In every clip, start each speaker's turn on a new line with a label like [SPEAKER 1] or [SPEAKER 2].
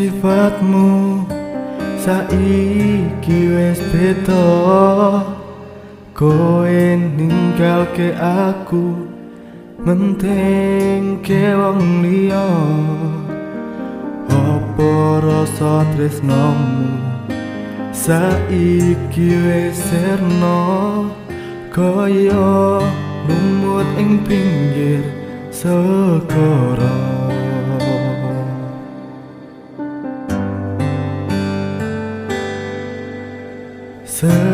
[SPEAKER 1] Sifatmu Saiki wis beda. Koe ninggal ke aku Menteng ke wong liya. Apa rasa tresnomu? Saiki wis serno Kaya lumut ing pinggir segara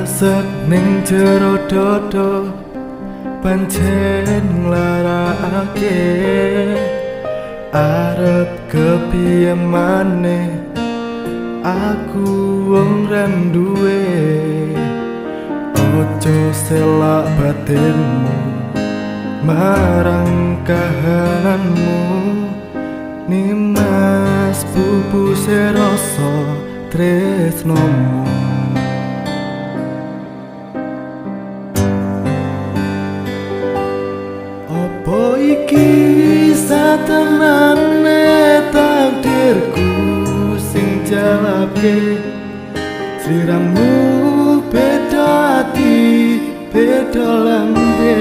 [SPEAKER 1] Sesek ning jero dodo pancen nglarakake arep kepiye maneh aku wong randuwe ojo selak batinmu marang kahananmu. Nimas pupu seroso tresnomu iki satenane takdirku sing jawabke Sliramu beda ati beda lambe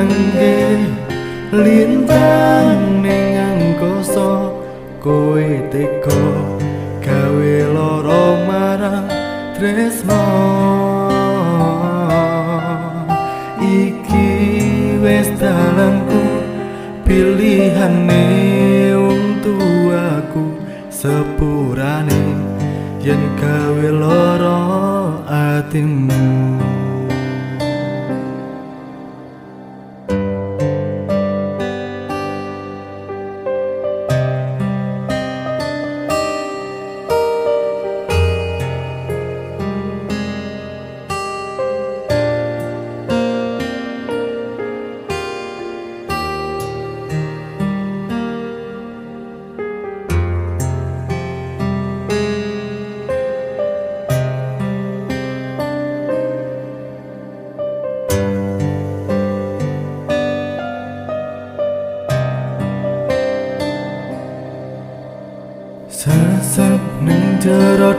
[SPEAKER 1] rangge lintang ning angkasa kowe teko gawe loro marang tresno. Iki wis dalanku pilihane wong tuaku sepurane yen gawe loro atimu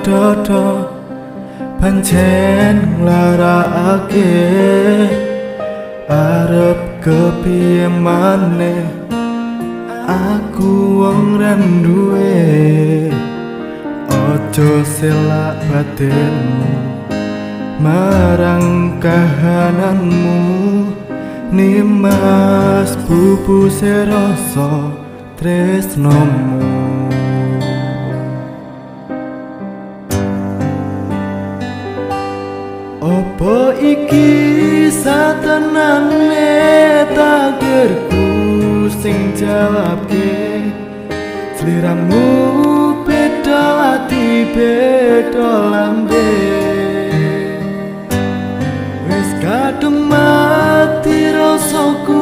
[SPEAKER 1] dodo pancen nglarakake arep kepiye maneh aku wong randuwe ojo selak batinmu marang kahananmu. Nimas pupu seroso tresnomu Apa iki satenane takdirku sing jawabke? Sliramu beda ati beda lambe. Wis kadung mati rasaku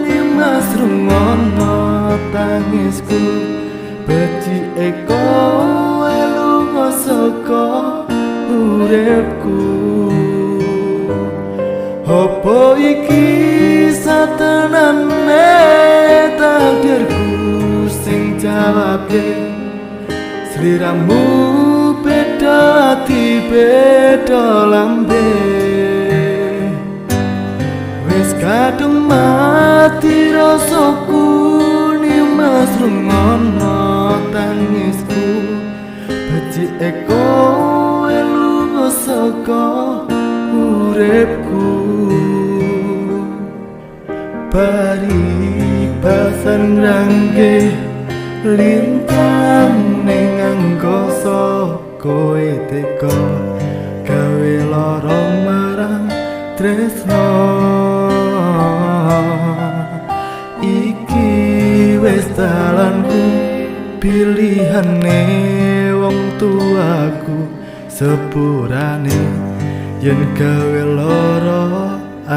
[SPEAKER 1] nimas rungono tangisku. Beci eko elu saka uripku. Apa iki satenane takdirku sing jawabke? Sliramu beda ati beda lambe. Wis kadung mati rasaku nimas rungono tangisku. Beci eko elu saka uripku. Bari pasan rangge lintang ning angkasa kowe teko gawe lara marang tresno. Iki wis dalanku pilihane wong tuaku sepurane yen gawe lara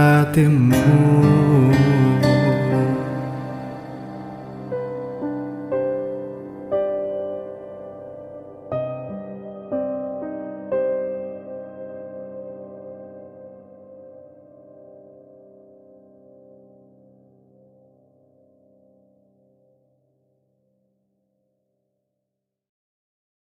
[SPEAKER 1] atimu